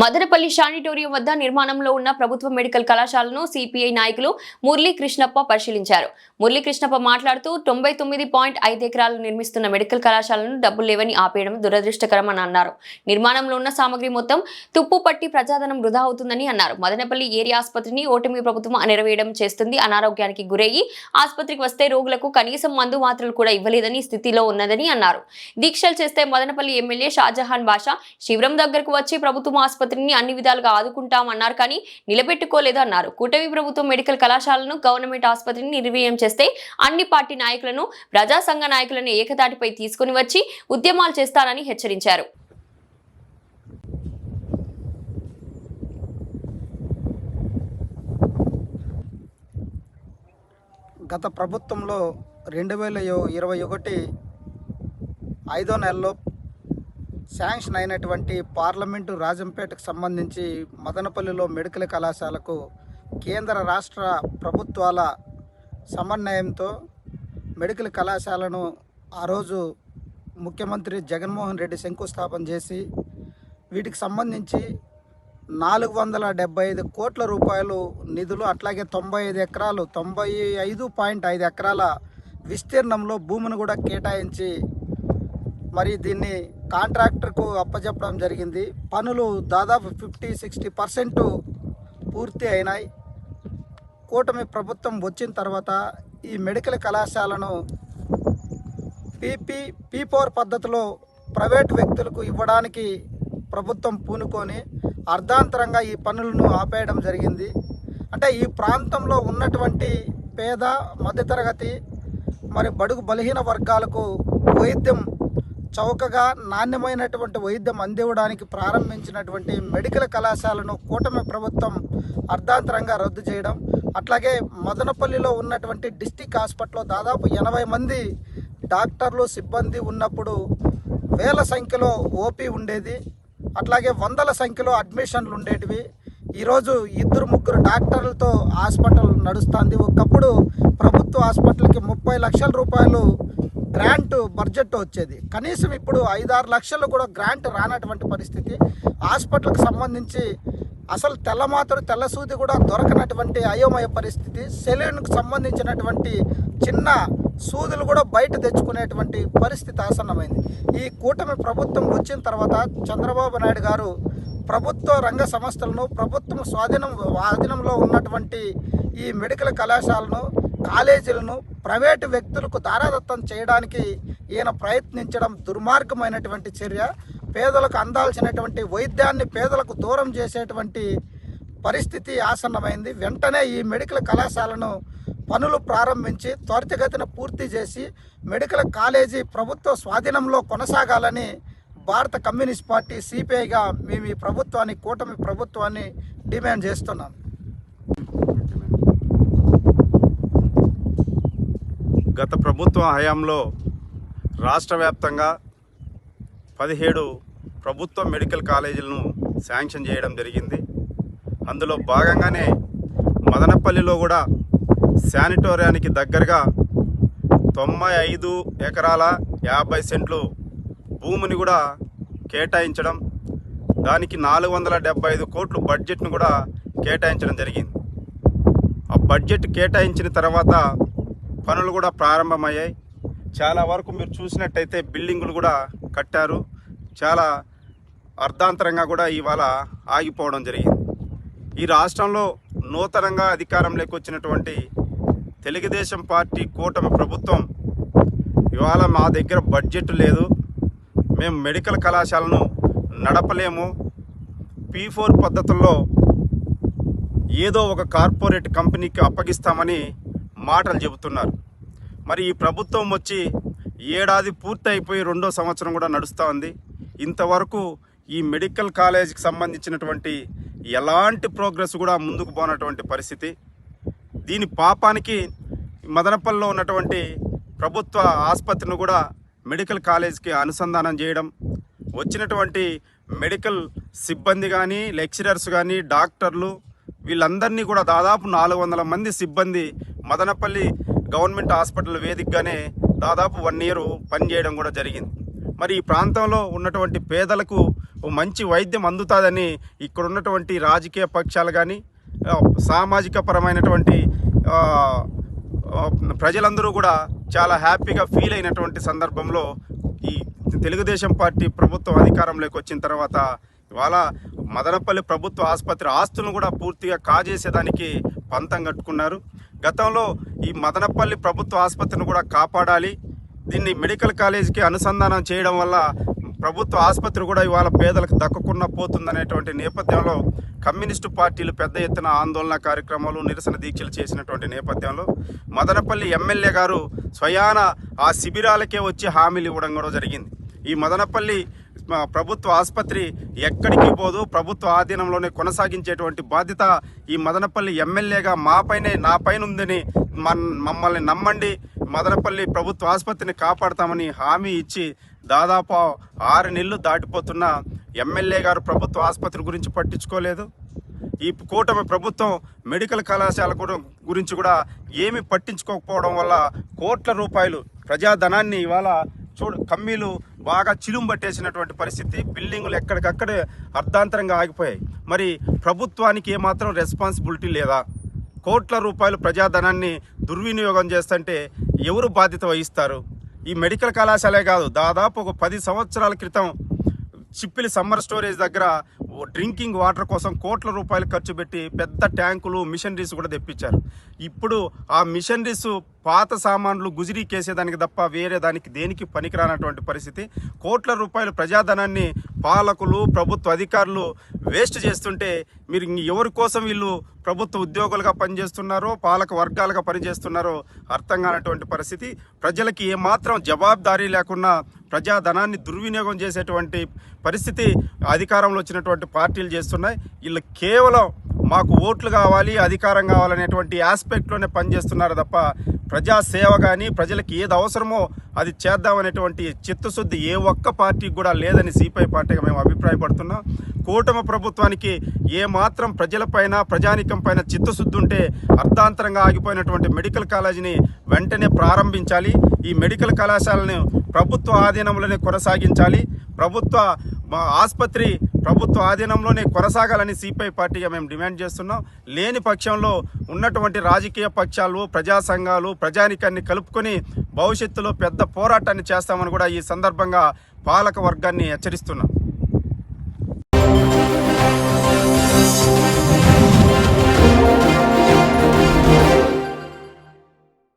Madanapalle sanatorium వద్ద నిర్మాణంలో ఉన్న ప్రభుత్వ మెడికల్ కళాశాలను సిపిఐ నాయకులు మురళీ కృష్ణప్ప పరిశీలించారు. మురళీ కృష్ణప్ప మాట్లాడుతూ తొంభై తొమ్మిది పాయింట్ ఐదు ఎకరాలు నిర్మిస్తున్న మెడికల్ కళాశాలను డబ్బులు లేవని ఆపేయడం దురదృష్టకరమని అన్నారు. నిర్మాణంలో ఉన్న సామగ్రి మొత్తం తుప్పు పట్టి ప్రజాధనం వృధా అవుతుందని అన్నారు. మదనపల్లి ఏరియా ఆసుపత్రిని ఓటమి ప్రభుత్వం నెరవేయడం చేస్తుంది అనారోగ్యానికి గురయ్యి ఆసుపత్రికి వస్తే రోగులకు కనీసం మందు మాత్రలు కూడా ఇవ్వలేదని స్థితిలో ఉన్నదని అన్నారు. దీక్షలు చేస్తే మదనపల్లి ఎమ్మెల్యే షాజహాన్ బాషా శివరం దగ్గరకు వచ్చి ప్రభుత్వం ఆసుపత్రిని అన్ని విధాలుగా ఆదుకుంటామన్నారు కానీ నిలబెట్టుకోలేదు అన్నారు కూటమి ప్రభుత్వం మెడికల్ కళాశాలను గవర్నమెంట్ ఆసుపత్రిని నిర్వీయం చేస్తే అన్ని పార్టీ నాయకులను ప్రజా సంఘ నాయకులను ఏకతాటిపై తీసుకుని వచ్చి ఉద్యమాలు చేస్తానని హెచ్చరించారు. గత ప్రభుత్వంలో రెండు వేల యో- ఇరవై ఒకటి ఐదో నెలలో శాంక్షన్ అయినటువంటి పార్లమెంటు రాజంపేటకు సంబంధించి మదనపల్లిలో మెడికల్ కళాశాలకు కేంద్ర రాష్ట్ర ప్రభుత్వాల సమన్వయంతో మెడికల్ కళాశాలను ఆ రోజు ముఖ్యమంత్రి జగన్మోహన్ రెడ్డి శంకుస్థాపన చేసి వీటికి సంబంధించి నాలుగు వందల డెబ్బై ఐదు కోట్ల రూపాయలు నిధులు అట్లాగే తొంభై ఐదు ఎకరాలు తొంభై ఐదు పాయింట్ ఐదు ఎకరాల విస్తీర్ణంలో భూమిని కూడా కేటాయించి మరి దీన్ని కాంట్రాక్టర్కు అప్పచెప్పడం జరిగింది. పనులు దాదాపు ఫిఫ్టీ సిక్స్టీ పర్సెంట్ పూర్తి అయినాయి. కూటమి ప్రభుత్వం వచ్చిన తర్వాత ఈ మెడికల్ కళాశాలను పీపీ పీ ఫోర్ పద్ధతిలో ప్రైవేట్ వ్యక్తులకు ఇవ్వడానికి ప్రభుత్వం పూనుకొని అర్ధాంతరంగా ఈ పనులను ఆపేయడం జరిగింది. అంటే ఈ ప్రాంతంలో ఉన్నటువంటి పేద మధ్యతరగతి మరి బడుగు బలహీన వర్గాలకు వైద్యం చౌకగా నాణ్యమైనటువంటి వైద్యం అందివ్వడానికి ప్రారంభించినటువంటి మెడికల్ కళాశాలను కూటమి ప్రభుత్వం అర్ధాంతరంగా రద్దు చేయడం అట్లాగే మదనపల్లిలో ఉన్నటువంటి డిస్టిక్ హాస్పిటల్లో దాదాపు ఎనభై మంది డాక్టర్లు సిబ్బంది ఉన్నప్పుడు వేల సంఖ్యలో ఓపీ ఉండేది అట్లాగే వందల సంఖ్యలో అడ్మిషన్లు ఉండేటివి. ఈరోజు ఇద్దరు ముగ్గురు డాక్టర్లతో హాస్పిటల్ నడుస్తుంది. ఒకప్పుడు ప్రభుత్వ హాస్పిటల్కి ముప్పై లక్షల రూపాయలు గ్రాంట్ బడ్జెట్ వచ్చేది. కనీసం ఇప్పుడు ఐదారు లక్షలు కూడా గ్రాంట్ రానటువంటి పరిస్థితి. హాస్పిటల్కి సంబంధించి అసలు తెల్లమాతరు తెల్లసూది కూడా దొరకనటువంటి అయోమయ పరిస్థితి. సెలూన్కి సంబంధించినటువంటి చిన్న సూదులు కూడా బయట తెచ్చుకునేటువంటి పరిస్థితి ఆసన్నమైంది. ఈ కూటమి ప్రభుత్వం వచ్చిన తర్వాత చంద్రబాబు నాయుడు గారు ప్రభుత్వ రంగ సంస్థలను ప్రభుత్వం స్వాధీనం స్వాధీనంలో ఉన్నటువంటి ఈ మెడికల్ కళాశాలను కాలేజీలను ప్రైవేటు వ్యక్తులకు దారాదత్తం చేయడానికి ఈయన ప్రయత్నించడం దుర్మార్గమైనటువంటి చర్య. పేదలకు అందాల్సినటువంటి వైద్యాన్ని పేదలకు దూరం చేసేటువంటి పరిస్థితి ఆసన్నమైంది. వెంటనే ఈ మెడికల్ కళాశాలను పనులు ప్రారంభించి త్వరితగతిన పూర్తి చేసి మెడికల్ కాలేజీ ప్రభుత్వ స్వాధీనంలో కొనసాగాలని భారత కమ్యూనిస్ట్ పార్టీ సిపిఐగా మేము ఈ ప్రభుత్వాన్ని కూటమి ప్రభుత్వాన్ని డిమాండ్ చేస్తున్నాం. గత ప్రభుత్వ హయాంలో రాష్ట్ర వ్యాప్తంగా పదిహేడు ప్రభుత్వ మెడికల్ కాలేజీలను శాంక్షన్ చేయడం జరిగింది. అందులో భాగంగానే మదనపల్లిలో కూడా శానిటోరియానికి దగ్గరగా తొంభై ఐదు ఎకరాల యాభై సెంట్లు భూమిని కూడా కేటాయించడం దానికి నాలుగు వందల డెబ్బై ఐదు కోట్లు బడ్జెట్ను కూడా కేటాయించడం జరిగింది. ఆ బడ్జెట్ కేటాయించిన తర్వాత పనులు కూడా ప్రారంభమయ్యాయి. చాలా వరకు మీరు చూసినట్టయితే బిల్డింగులు కూడా కట్టారు. చాలా అర్ధాంతరంగా కూడా ఇవాళ ఆగిపోవడం జరిగింది. ఈ రాష్ట్రంలో నూతనంగా అధికారంలోకి వచ్చినటువంటి తెలుగుదేశం పార్టీ కూటమి ప్రభుత్వం ఇవాళ మా దగ్గర బడ్జెట్ లేదు. మేము మెడికల్ కళాశాలను నడపలేము. పీ ఫోర్ పద్ధతుల్లో ఏదో ఒక కార్పొరేట్ కంపెనీకి అప్పగిస్తామని మాటలు చెబుతున్నారు. మరి ఈ ప్రభుత్వం వచ్చి ఏడాది పూర్తి అయిపోయి రెండో సంవత్సరం కూడా నడుస్తూ ఉంది. ఇంతవరకు ఈ మెడికల్ కాలేజీకి సంబంధించినటువంటి ఎలాంటి ప్రోగ్రెస్ కూడా ముందుకు పోనటువంటి పరిస్థితి. దీని పాపానికి మదనపల్లిలో ఉన్నటువంటి ప్రభుత్వ ఆసుపత్రిని కూడా మెడికల్ కాలేజ్కి అనుసంధానం చేయడం వచ్చినటువంటి మెడికల్ సిబ్బంది కానీ లెక్చరర్స్ కానీ డాక్టర్లు వీళ్ళందరినీ కూడా దాదాపు నాలుగు వందల మంది సిబ్బంది మదనపల్లి గవర్నమెంట్ హాస్పిటల్ వేదికగానే దాదాపు వన్ ఇయర్ పనిచేయడం కూడా జరిగింది. మరి ఈ ప్రాంతంలో ఉన్నటువంటి పేదలకు మంచి వైద్యం అందుతుందని ఇక్కడ ఉన్నటువంటి రాజకీయ పక్షాలు కానీ సామాజిక పరమైనటువంటి ప్రజలందరూ కూడా చాలా హ్యాపీగా ఫీల్ అయినటువంటి సందర్భంలో ఈ తెలుగుదేశం పార్టీ ప్రభుత్వం అధికారంలోకి వచ్చిన తర్వాత ఇవాళ మదనపల్లి ప్రభుత్వ ఆసుపత్రి ఆస్తులను కూడా పూర్తిగా కాజేసేదానికి పంతం కట్టుకున్నారు. గతంలో ఈ మదనపల్లి ప్రభుత్వ ఆసుపత్రిని కూడా కాపాడాలి. దీన్ని మెడికల్ కాలేజీకి అనుసంధానం చేయడం వల్ల ప్రభుత్వ ఆసుపత్రి కూడా ఇవాళ పేదలకు దక్కకుండా పోతుందనేటువంటి నేపథ్యంలో కమ్యూనిస్టు పార్టీలు పెద్ద ఎత్తున ఆందోళన కార్యక్రమాలు నిరసన దీక్షలు చేసినటువంటి నేపథ్యంలో మదనపల్లి ఎమ్మెల్యే గారు స్వయాన ఆ శిబిరాలకే వచ్చి హామీలు ఇవ్వడం కూడా జరిగింది. ఈ మదనపల్లి ప్రభుత్వ ఆసుపత్రి ఎక్కడికి పోదు. ప్రభుత్వ ఆధీనంలోనే కొనసాగించేటువంటి బాధ్యత ఈ మదనపల్లి ఎమ్మెల్యేగా మాపైనే నా పైన ఉందని మన్ మమ్మల్ని నమ్మండి. మదనపల్లి ప్రభుత్వ ఆసుపత్రిని కాపాడతామని హామీ ఇచ్చి దాదాపు ఆరు నెలలు దాటిపోతున్న ఎమ్మెల్యే గారు ప్రభుత్వ ఆసుపత్రి గురించి పట్టించుకోలేదు. ఈ కూటమి ప్రభుత్వం మెడికల్ కళాశాల గురించి కూడా ఏమి పట్టించుకోకపోవడం వల్ల కోట్ల రూపాయలు ప్రజాధనాన్ని ఇవాళ చూడు కమ్మీలు బాగా చిలుం పట్టేసినటువంటి పరిస్థితి. బిల్డింగులు ఎక్కడికక్కడే అర్ధాంతరంగా ఆగిపోయాయి. మరి ప్రభుత్వానికి ఏమాత్రం రెస్పాన్సిబిలిటీ లేదా? కోట్ల రూపాయలు ప్రజాధనాన్ని దుర్వినియోగం చేస్తుంటే ఎవరు బాధ్యత వహిస్తారు? ఈ మెడికల్ కళాశాలే కాదు దాదాపు ఒక పది సంవత్సరాల క్రితం చిప్పిలి సమ్మర్ స్టోరేజ్ దగ్గర డ్రింకింగ్ వాటర్ కోసం కోట్ల రూపాయలు ఖర్చు పెట్టి పెద్ద ట్యాంకులు మిషనరీస్ కూడా తెప్పించారు. ఇప్పుడు ఆ మిషనరీస్ పాత సామాన్లు గుజిరీకేసేదానికి తప్ప వేరే దానికి దేనికి పనికిరానటువంటి పరిస్థితి. కోట్ల రూపాయలు ప్రజాధనాన్ని పాలకులు ప్రభుత్వ అధికారులు వేస్ట్ చేస్తుంటే మీరు ఎవరి కోసం వీళ్ళు ప్రభుత్వ ఉద్యోగులుగా పనిచేస్తున్నారో పాలక వర్గాలుగా పనిచేస్తున్నారో అర్థం కానటువంటి పరిస్థితి. ప్రజలకి ఏమాత్రం జవాబుదారీ లేకుండా ప్రజాధనాన్ని దుర్వినియోగం చేసేటువంటి పరిస్థితి అధికారంలో వచ్చినటువంటి పార్టీలు చేస్తున్నాయి. వీళ్ళు కేవలం మాకు ఓట్లు కావాలి అధికారం కావాలనేటువంటి ఆస్పెక్ట్లోనే పనిచేస్తున్నారు తప్ప ప్రజా సేవ కానీ ప్రజలకి ఏది అవసరమో అది చేద్దామనేటువంటి చిత్తశుద్ధి ఏ ఒక్క పార్టీకి కూడా లేదని సిపిఐ పార్టీగా మేము అభిప్రాయపడుతున్నాం. కూటమి ప్రభుత్వానికి ఏ మాత్రం ప్రజలపైన ప్రజానికం పైన చిత్తశుద్ధి ఉంటే అర్ధాంతరంగా ఆగిపోయినటువంటి మెడికల్ కాలేజీని వెంటనే ప్రారంభించాలి. ఈ మెడికల్ కళాశాలను ప్రభుత్వ ఆధీనంలోనే కొనసాగించాలి. ప్రభుత్వ మా ఆసుపత్రి ప్రభుత్వ ఆధీనంలోనే కొనసాగాలని సిపిఐ పార్టీగా మేము డిమాండ్ చేస్తున్నాం. లేని పక్షంలో ఉన్నటువంటి రాజకీయ పక్షాలు ప్రజా సంఘాలు ప్రజానికాన్ని కలుపుకొని భవిష్యత్తులో పెద్ద పోరాటాన్ని చేస్తామని కూడా ఈ సందర్భంగా పాలక వర్గాన్ని హెచ్చరిస్తున్నాం.